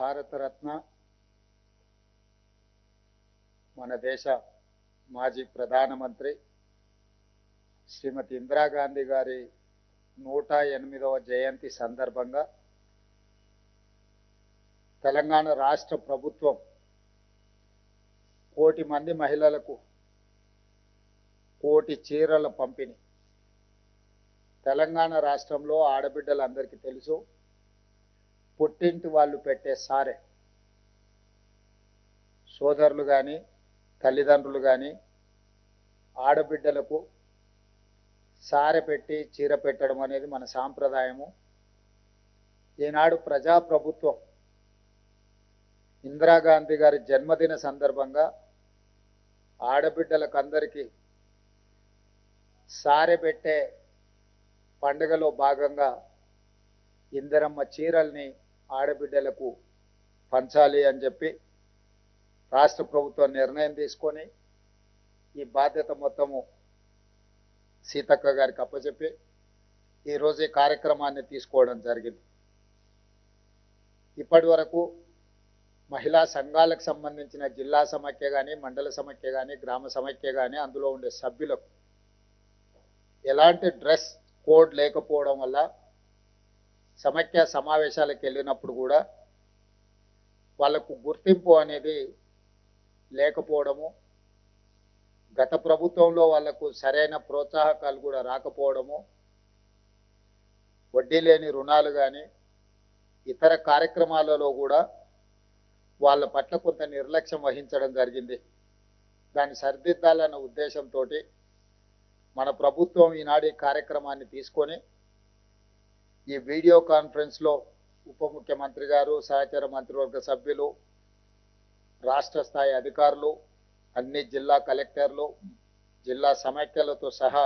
భారతరత్న మన దేశ మాజీ ప్రధానమంత్రి శ్రీమతి ఇందిరాగాంధీ గారి నూట ఎనిమిదవ జయంతి సందర్భంగా తెలంగాణ రాష్ట్ర ప్రభుత్వం కోటి మంది మహిళలకు కోటి చీరల పంపిణీ. తెలంగాణ రాష్ట్రంలో ఆడబిడ్డలందరికీ తెలుసు. పుట్టింటి వాళ్ళు పెట్టే సారే. సోదరులు కానీ తల్లిదండ్రులు కానీ ఆడబిడ్డలకు సారె పెట్టి చీర పెట్టడం అనేది మన సాంప్రదాయము. ఈనాడు ప్రజాప్రభుత్వం ఇందిరాగాంధీ గారి జన్మదిన సందర్భంగా ఆడబిడ్డలకు అందరికీ సారె పెట్టే పండుగలో భాగంగా ఇందిరమ్మ చీరల్ని ఆడబిడ్డలకు పంచాలి అని చెప్పి రాష్ట్ర ప్రభుత్వం నిర్ణయం తీసుకొని ఈ బాధ్యత మొత్తము సీతక్క గారికి అప్పచెప్పి ఈరోజు ఈ కార్యక్రమాన్ని తీసుకోవడం జరిగింది. ఇప్పటి వరకు మహిళా సంఘాలకు సంబంధించిన జిల్లా సమైక్య కానీ మండల సమైక్య కానీ గ్రామ సమైక్య కానీ అందులో ఉండే సభ్యులకు ఎలాంటి డ్రెస్ కోడ్ లేకపోవడం వల్ల సమైక్య సమావేశాలకు వెళ్ళినప్పుడు కూడా వాళ్ళకు గుర్తింపు అనేది లేకపోవడము గత ప్రభుత్వంలో వాళ్ళకు సరైన ప్రోత్సాహకాలు కూడా రాకపోవడము వడ్డీ లేని రుణాలు కానీ ఇతర కార్యక్రమాలలో కూడా వాళ్ళ పట్ల కొంత నిర్లక్ష్యం వహించడం జరిగింది. దాన్ని సరిదిద్దాలన్న ఉద్దేశంతో మన ప్రభుత్వం ఈనాడు ఈ కార్యక్రమాన్ని తీసుకొని ఈ వీడియో కాన్ఫరెన్స్లో ఉప ముఖ్యమంత్రి గారు సహచర మంత్రివర్గ సభ్యులు రాష్ట్ర స్థాయి అధికారులు అన్ని జిల్లా కలెక్టర్లు జిల్లా సమైక్యలతో సహా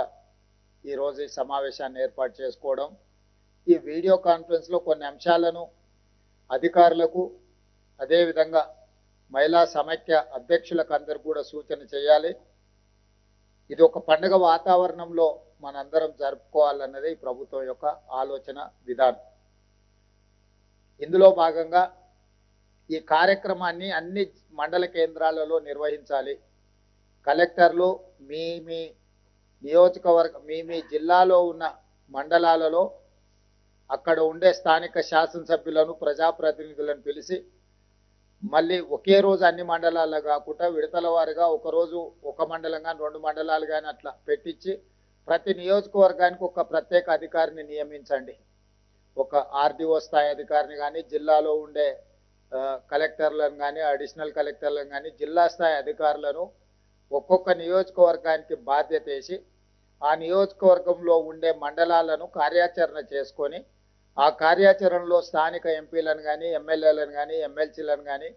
ఈరోజు ఈ సమావేశాన్ని ఏర్పాటు చేసుకోవడం. ఈ వీడియో కాన్ఫరెన్స్లో కొన్ని అంశాలను అధికారులకు అదేవిధంగా మహిళా సమైక్య అధ్యక్షులకు అందరు కూడా సూచన చేయాలి. ఇది ఒక పండుగ వాతావరణంలో మనందరం జరుపుకోవాలన్నదే ఈ ప్రభుత్వం యొక్క ఆలోచన విధానం. ఇందులో భాగంగా ఈ కార్యక్రమాన్ని అన్ని మండల కేంద్రాలలో నిర్వహించాలి. కలెక్టర్లు మీ మీ నియోజకవర్గ మీ మీ జిల్లాలో ఉన్న మండలాలలో అక్కడ ఉండే స్థానిక శాసనసభ్యులను ప్రజాప్రతినిధులను పిలిచి మళ్ళీ ఒకే రోజు అన్ని మండలాల్లో కాకుండా విడతల వారుగా ఒకరోజు ఒక మండలం కానీ రెండు మండలాలు కానీ అట్లా పెట్టించి ప్రతి నియోజకవర్గానికి ఒక ప్రత్యేక అధికారిని నియమించండి. ఒక ఆర్డీఓ స్థాయి అధికారిని కానీ జిల్లాలో ఉండే కలెక్టర్లను కానీ అడిషనల్ కలెక్టర్లను కానీ జిల్లా స్థాయి అధికారులను ఒక్కొక్క నియోజకవర్గానికి బాధ్యత వేసి ఆ నియోజకవర్గంలో ఉండే మండలాలను కార్యాచరణ చేసుకొని ఆ కార్యాచరణలో స్థానిక ఎంపీలను కానీ ఎమ్మెల్యేలను కానీ ఎమ్మెల్సీలను కానీ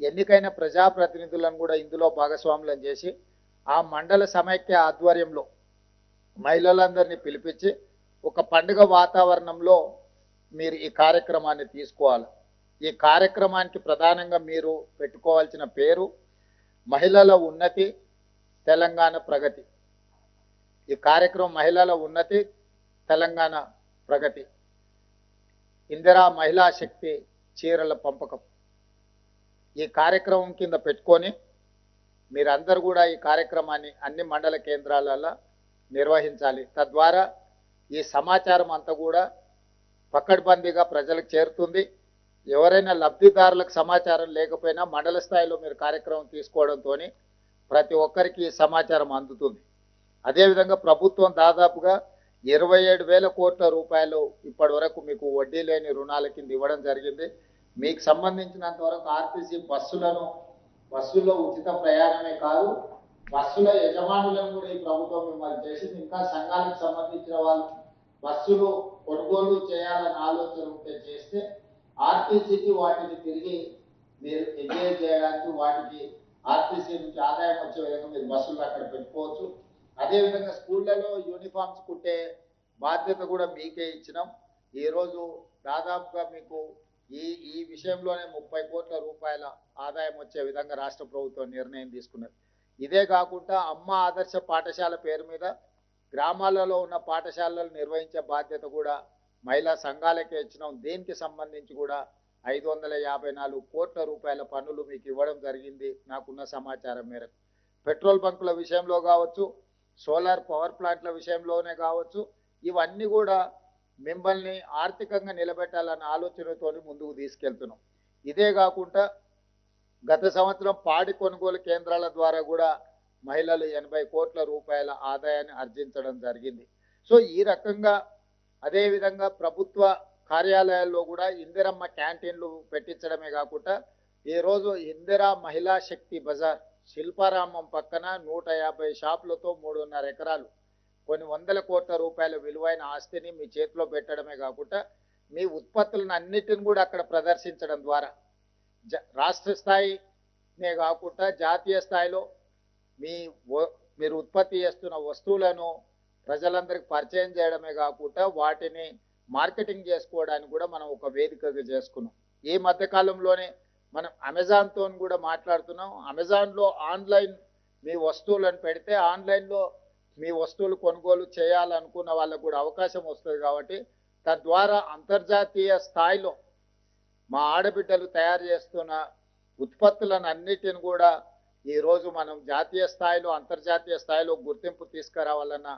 ఎన్నికైన ప్రజాప్రతినిధులను కూడా ఇందులో భాగస్వాములను చేసి ఆ మండల సమైక్య ఆధ్వర్యంలో మహిళలందరినీ పిలిపించి ఒక పండుగ వాతావరణంలో మీరు ఈ కార్యక్రమాన్ని తీసుకోవాలి. ఈ కార్యక్రమానికి ప్రధానంగా మీరు పెట్టుకోవాల్సిన పేరు మహిళల ఉన్నతి తెలంగాణ ప్రగతి. ఈ కార్యక్రమం మహిళల ఉన్నతి తెలంగాణ ప్రగతి. ఇందిరా మహిళా శక్తి చీరల పంపకం. ఈ కార్యక్రమం కింద పెట్టుకొని మీరందరూ కూడా ఈ కార్యక్రమాన్ని అన్ని మండల కేంద్రాలలో నిర్వహించాలి. తద్వారా ఈ సమాచారం అంతా కూడా పక్కడ్బందీగా ప్రజలకు చేరుతుంది. ఎవరైనా లబ్ధిదారులకు సమాచారం లేకపోయినా మండల స్థాయిలో మీరు కార్యక్రమం తీసుకోవడంతో ప్రతి ఒక్కరికి ఈ సమాచారం అందుతుంది. అదేవిధంగా ప్రభుత్వం దాదాపుగా ఇరవై ఏడు వేల కోట్ల రూపాయలు ఇప్పటి వరకు మీకు వడ్డీ లేని రుణాల కింద ఇవ్వడం జరిగింది. మీకు సంబంధించినంత వరకు ఆర్టీసీ బస్సులను బస్సుల్లో ఉచిత ప్రయాణమే కాదు బస్సుల యజమానులను కూడా ఈ ప్రభుత్వం మిమ్మల్ని చేసింది. ఇంకా సంఘాలకు సంబంధించిన వాళ్ళు బస్సులు కొనుగోలు చేయాలని ఆలోచన ఉంటే చేస్తే ఆర్టీసీకి వాటిని తిరిగి మీరు ఎంజాయ్ చేయడానికి వాటికి ఆర్టీసీ నుంచి ఆదాయం వచ్చే విధంగా మీరు బస్సులు అక్కడ పెట్టుకోవచ్చు. అదేవిధంగా స్కూళ్ళలో యూనిఫామ్స్ కుట్టే బాధ్యత కూడా మీకే ఇచ్చినాం. ఈరోజు దాదాపుగా మీకు ఈ ఈ విషయంలోనే ముప్పై కోట్ల రూపాయల ఆదాయం వచ్చే విధంగా రాష్ట్ర ప్రభుత్వం నిర్ణయం తీసుకున్నది. ఇదే కాకుండా అమ్మ ఆదర్శ పాఠశాల పేరు మీద గ్రామాలలో ఉన్న పాఠశాలలు నిర్వహించే బాధ్యత కూడా మహిళా సంఘాలకే ఇచ్చినాం. దీనికి సంబంధించి కూడా ఐదు వందల యాభై నాలుగు కోట్ల రూపాయల పన్నులు మీకు ఇవ్వడం జరిగింది. నాకున్న సమాచారం మేరకు. పెట్రోల్ బంకుల విషయంలో కావచ్చు సోలార్ పవర్ ప్లాంట్ల విషయంలోనే కావచ్చు ఇవన్నీ కూడా మిమ్మల్ని ఆర్థికంగా నిలబెట్టాలన్న ఆలోచనతో ముందుకు తీసుకెళ్తున్నాం. ఇదే కాకుండా గత సంవత్సరం పాడి కొనుగోలు కేంద్రాల ద్వారా కూడా మహిళలు ఎనభై కోట్ల రూపాయల ఆదాయాన్ని ఆర్జించడం జరిగింది. సో ఈ రకంగా అదేవిధంగా ప్రభుత్వ కార్యాలయాల్లో కూడా ఇందిరమ్మ క్యాంటీన్లు పెట్టించడమే కాకుండా ఈరోజు ఇందిరా మహిళా శక్తి బజార్ శిల్పారామం పక్కన నూట యాభై షాపులతో మూడున్నర ఎకరాలు. కొన్ని వందల కోట్ల రూపాయల విలువైన ఆస్తిని మీ చేతిలో పెట్టడమే కాకుండా మీ ఉత్పత్తులను అన్నిటిని కూడా అక్కడ ప్రదర్శించడం ద్వారా. జ రాష్ట్ర స్థాయినే కాకుండా జాతీయ స్థాయిలో మీ మీరు ఉత్పత్తి చేస్తున్న వస్తువులను ప్రజలందరికీ పరిచయం చేయడమే కాకుండా వాటిని మార్కెటింగ్ చేసుకోవడానికి కూడా మనం ఒక వేదికగా చేసుకున్నాం. ఈ మధ్యకాలంలోనే మనం అమెజాన్తో కూడా మాట్లాడుతున్నాం. అమెజాన్లో ఆన్లైన్ మీ వస్తువులను పెడితే ఆన్లైన్లో మీ వస్తువులు కొనుగోలు చేయాలనుకున్న వాళ్ళకు కూడా అవకాశం వస్తుంది కాబట్టి తద్వారా అంతర్జాతీయ స్థాయిలో మా ఆడబిడ్డలు తయారు చేస్తున్న ఉత్పత్తులను అన్నిటిని కూడా ఈరోజు మనం జాతీయ స్థాయిలో అంతర్జాతీయ స్థాయిలో గుర్తింపు తీసుకురావాలన్న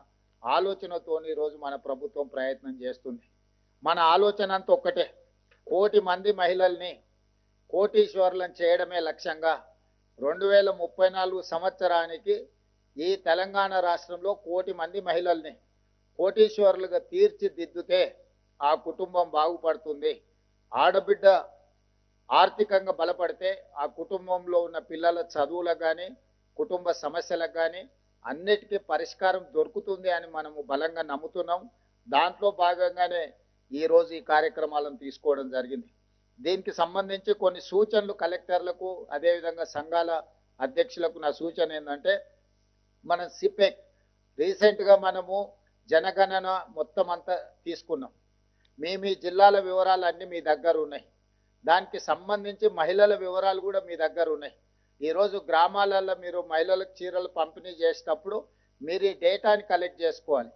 ఆలోచనతో ఈరోజు మన ప్రభుత్వం ప్రయత్నం చేస్తుంది. మన ఆలోచన అంత ఒక్కటే. కోటి మంది మహిళల్ని కోటీశ్వరులను చేయడమే లక్ష్యంగా రెండు వేల ముప్పై నాలుగు సంవత్సరానికి ఈ తెలంగాణ రాష్ట్రంలో కోటి మంది మహిళల్ని కోటీశ్వరులుగా తీర్చిదిద్దుతే ఆ కుటుంబం బాగుపడుతుంది. ఆడబిడ్డ ఆర్థికంగా బలపడితే ఆ కుటుంబంలో ఉన్న పిల్లల చదువులకు కానీ కుటుంబ సమస్యలకు కానీ అన్నిటికీ పరిష్కారం దొరుకుతుంది అని మనము బలంగా నమ్ముతున్నాం. దాంట్లో భాగంగానే ఈరోజు ఈ కార్యక్రమాలను తీసుకోవడం జరిగింది. దీనికి సంబంధించి కొన్ని సూచనలు కలెక్టర్లకు అదేవిధంగా సంఘాల అధ్యక్షులకు నా సూచన ఏంటంటే మన సిపెక్ రీసెంట్గా మనము జనగణన మొత్తం అంతా తీసుకున్నాం. మీ మీ జిల్లాల వివరాలు అన్నీ మీ దగ్గర ఉన్నాయి. దానికి సంబంధించి మహిళల వివరాలు కూడా మీ దగ్గర ఉన్నాయి. ఈరోజు గ్రామాలలో మీరు మహిళలకు చీరలు పంపిణీ చేసేటప్పుడు మీరు ఈ డేటాని కలెక్ట్ చేసుకోవాలి.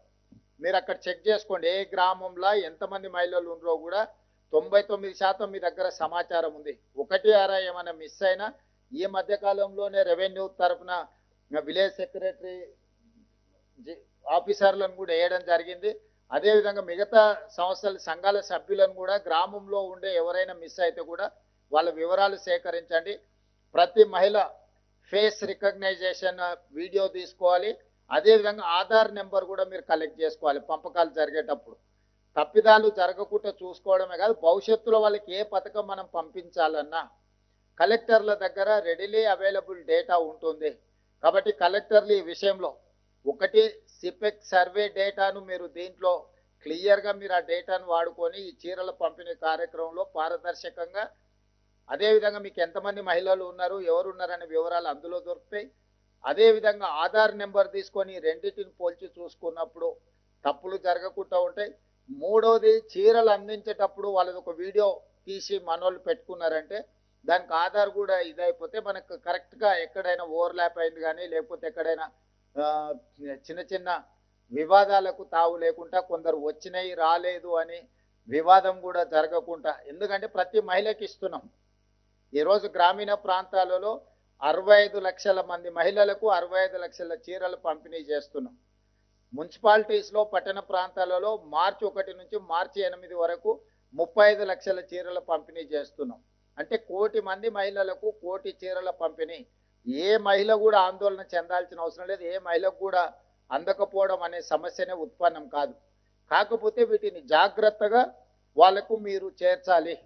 మీరు అక్కడ చెక్ చేసుకోండి ఏ గ్రామంలో ఎంతమంది మహిళలు ఉన్నారో కూడా తొంభై తొమ్మిది శాతం మీ దగ్గర సమాచారం ఉంది. ఒకటి అరా ఏమైనా మిస్ అయినా ఈ మధ్య కాలంలోనే రెవెన్యూ తరఫున విలేజ్ సెక్రటరీ జి- ఆఫీసర్లను కూడా వేయడం జరిగింది. అదేవిధంగా మిగతా సంస్థల సంఘాల సభ్యులను కూడా గ్రామంలో ఉండే ఎవరైనా మిస్ అయితే కూడా వాళ్ళ వివరాలు సేకరించండి. ప్రతి మహిళ ఫేస్ రికగ్నైజేషన్ వీడియో తీసుకోవాలి. అదేవిధంగా ఆధార్ నెంబర్ కూడా మీరు కలెక్ట్ చేసుకోవాలి పంపకాలు జరిగేటప్పుడు. తప్పిదాలు జరగకుండా చూసుకోవడమే కాదు భవిష్యత్తులో వాళ్ళకి ఏ పథకం మనం పంపించాలన్నా కలెక్టర్ల దగ్గర రెడీలీ అవైలబుల్ డేటా ఉంటుంది. కాబట్టి కలెక్టర్లు ఈ విషయంలో ఒకటి సిపెక్ సర్వే డేటాను మీరు దీంట్లో క్లియర్గా మీరు ఆ డేటాను వాడుకొని ఈ చీరల పంపిణీ కార్యక్రమంలో పారదర్శకంగా అదేవిధంగా మీకు ఎంతమంది మహిళలు ఉన్నారు ఎవరు ఉన్నారనే వివరాలు అందులో దొరుకుతాయి. అదేవిధంగా ఆధార్ నెంబర్ తీసుకొని రెండింటిని పోల్చి చూసుకున్నప్పుడు తప్పులు జరగకుండా ఉంటాయి. మూడోది చీరలు అందించేటప్పుడు వాళ్ళది ఒక వీడియో తీసి మనోళ్ళు పెట్టుకున్నారంటే దానికి ఆధార్ కూడా ఇదైపోతే మనకు కరెక్ట్గా ఎక్కడైనా ఓవర్లాప్ అయింది కానీ లేకపోతే ఎక్కడైనా చిన్న చిన్న వివాదాలకు తావు లేకుండా కొందరు వచ్చినాయి రాలేదు అని వివాదం కూడా జరగకుండా ఎందుకంటే ప్రతి మహిళకి ఇస్తున్నాం. ఈరోజు గ్రామీణ ప్రాంతాలలో అరవై ఐదు లక్షల మంది మహిళలకు అరవై ఐదు లక్షల చీరలు పంపిణీ చేస్తున్నాం. మున్సిపాలిటీస్లో పట్టణ ప్రాంతాలలో మార్చి ఒకటి నుంచి మార్చి ఎనిమిది వరకు ముప్పై ఐదు లక్షల చీరల పంపిణీ చేస్తున్నాం. అంటే కోటి మంది మహిళలకు కోటి చీరల పంపిణీ. ఏ మహిళ కూడా ఆందోళన చెందాల్సిన అవసరం లేదు. ఏ మహిళకు కూడా అందకపోవడం అనే సమస్యనే ఉత్పన్నం కాదు. కాకపోతే వీటిని జాగ్రత్తగా వాళ్ళకు మీరు చేర్చాలి.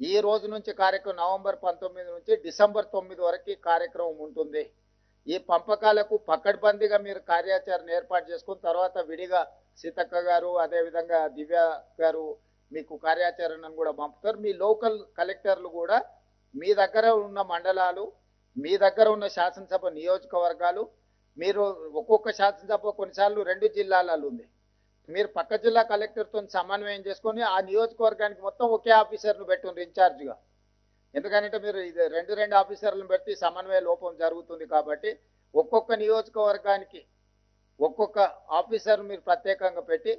ఈ రోజు నుంచి కార్యక్రమం నవంబర్ పంతొమ్మిది నుంచి డిసెంబర్ తొమ్మిది వరకు కార్యక్రమం ఉంటుంది. ఈ పంపకాలకు పక్కడబందీగా మీరు కార్యాచరణ ఏర్పాటు చేసుకుని తర్వాత విడిగా సీతక్క గారు అదేవిధంగా దివ్య గారు మీకు కార్యాచరణను కూడా పంపుతారు. మీ లోకల్ కలెక్టర్లు కూడా మీ దగ్గర ఉన్న మండలాలు మీ దగ్గర ఉన్న శాసనసభ నియోజకవర్గాలు మీరు ఒక్కొక్క శాసనసభ కొన్నిసార్లు రెండు జిల్లాలలో ఉంది. మీరు పక్క జిల్లా కలెక్టర్తో సమన్వయం చేసుకొని ఆ నియోజకవర్గానికి మొత్తం ఒకే ఆఫీసర్ను పెట్టుండ్రు ఇన్ఛార్జ్గా. ఎందుకంటే మీరు ఇది రెండు రెండు ఆఫీసర్లను పెట్టి సమన్వయ లోపం జరుగుతుంది కాబట్టి ఒక్కొక్క నియోజకవర్గానికి ఒక్కొక్క ఆఫీసర్ మీరు ప్రత్యేకంగా పెట్టి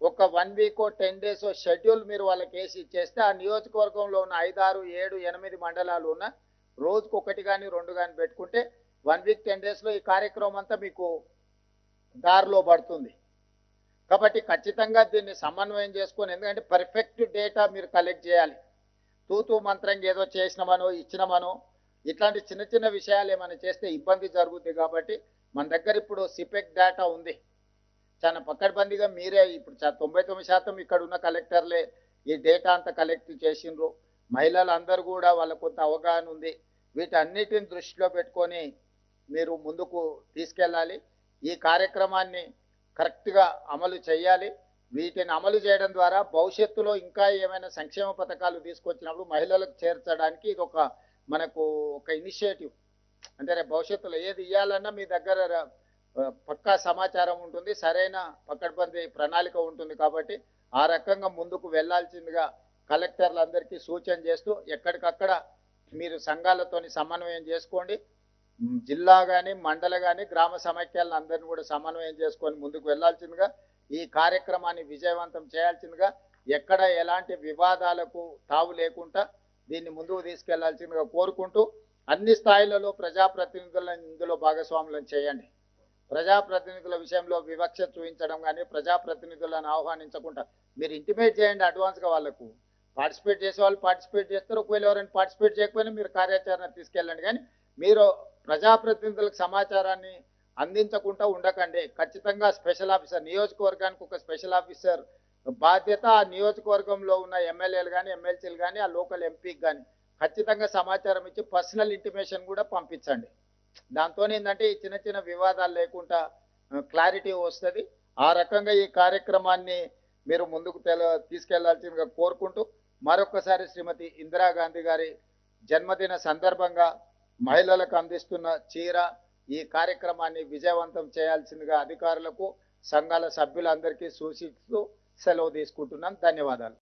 ఒక one week ten days schedule మీరు వాళ్ళకి వేసి ఇచ్చేస్తే ఆ నియోజకవర్గంలో ఉన్న ఐదారు ఏడు ఎనిమిది మండలాలు ఉన్న రోజుకు ఒకటి కానీ రెండు కానీ పెట్టుకుంటే వన్ వీక్ టెన్ డేస్లో ఈ కార్యక్రమం అంతా మీకు దారిలో పడుతుంది. కాబట్టి ఖచ్చితంగా దీన్ని సమన్వయం చేసుకొని ఎందుకంటే పర్ఫెక్ట్ డేటా మీరు కలెక్ట్ చేయాలి. తూతూ మంత్రంగా ఏదో చేసినామనో ఇచ్చినామనో ఇట్లాంటి చిన్న చిన్న విషయాలు ఏమైనా చేస్తే ఇబ్బంది జరుగుతుంది కాబట్టి మన దగ్గర ఇప్పుడు సిపెక్ డేటా ఉంది. చాలా పక్కడబందిగా మీరే ఇప్పుడు చా- తొంభై తొమ్మిది శాతం ఇక్కడ ఉన్న కలెక్టర్లే ఈ డేటా అంతా కలెక్ట్ చేసిండ్రు. మహిళలందరూ కూడా వాళ్ళ కొంత అవగాహన ఉంది. వీటన్నిటిని దృష్టిలో పెట్టుకొని మీరు ముందుకు తీసుకెళ్ళాలి. ఈ కార్యక్రమాన్ని కరెక్ట్గా అమలు చేయాలి. వీటిని అమలు చేయడం ద్వారా భవిష్యత్తులో ఇంకా ఏమైనా సంక్షేమ పథకాలు తీసుకొచ్చినప్పుడు మహిళలకు చేర్చడానికి ఇది ఒక మనకు ఒక ఇనిషియేటివ్. అంటే రేపు భవిష్యత్తులో ఏది ఇవ్వాలన్నా మీ దగ్గర పక్కా సమాచారం ఉంటుంది సరైన పక్కడబంది ప్రణాళిక ఉంటుంది కాబట్టి ఆ రకంగా ముందుకు వెళ్ళాల్సిందిగా కలెక్టర్లందరికీ సూచన చేస్తూ ఎక్కడికక్కడ మీరు సంఘాలతోని సమన్వయం చేసుకోండి. జిల్లా కానీ మండల కానీ గ్రామ సమైక్యాలను అందరినీ కూడా సమన్వయం చేసుకొని ముందుకు వెళ్ళాల్సిందిగా ఈ కార్యక్రమాన్ని విజయవంతం చేయాల్సిందిగా ఎక్కడ ఎలాంటి వివాదాలకు తావు లేకుండా దీన్ని ముందుకు తీసుకెళ్ళాల్సిందిగా కోరుకుంటూ అన్ని స్థాయిలలో ప్రజాప్రతినిధులను ఇందులో భాగస్వాములను చేయండి. ప్రజాప్రతినిధుల విషయంలో వివక్ష చూపించడం కానీ ప్రజాప్రతినిధులను ఆహ్వానించకుండా మీరు ఇంటిమేట్ చేయండి అడ్వాన్స్గా వాళ్ళకు. పార్టిసిపేట్ చేసే వాళ్ళు పార్టిసిపేట్ చేస్తారు. ఒకవేళ ఎవరైనా పార్టిసిపేట్ చేయకపోయినా మీరు కార్యాచరణ తీసుకెళ్ళండి. కానీ మీరు ప్రజాప్రతినిధులకు సమాచారాన్ని అందించకుండా ఉండకండి. ఖచ్చితంగా స్పెషల్ ఆఫీసర్ నియోజకవర్గానికి ఒక స్పెషల్ ఆఫీసర్ బాధ్యత ఆ నియోజకవర్గంలో ఉన్న ఎమ్మెల్యేలు కానీ ఎమ్మెల్సీలు కానీ ఆ లోకల్ ఎంపీకి కానీ ఖచ్చితంగా సమాచారం ఇచ్చి పర్సనల్ ఇంటిమేషన్ కూడా పంపించండి. దాంతో ఏంటంటే ఈ చిన్న చిన్న వివాదాలు లేకుండా క్లారిటీ వస్తుంది. ఆ రకంగా ఈ కార్యక్రమాన్ని మీరు ముందుకు తెల తీసుకెళ్ళాల్సిందిగా కోరుకుంటూ మరొకసారి శ్రీమతి ఇందిరాగాంధీ గారి జన్మదిన సందర్భంగా మహిళలకు అందిస్తున్న చీర ఈ కార్యక్రమాన్ని విజయవంతం చేయాల్సిందిగా అధికారులకు సంఘాల సభ్యులందరికీ సూచిస్తూ సెలవు తీసుకుంటున్నాను ధన్యవాదాలు.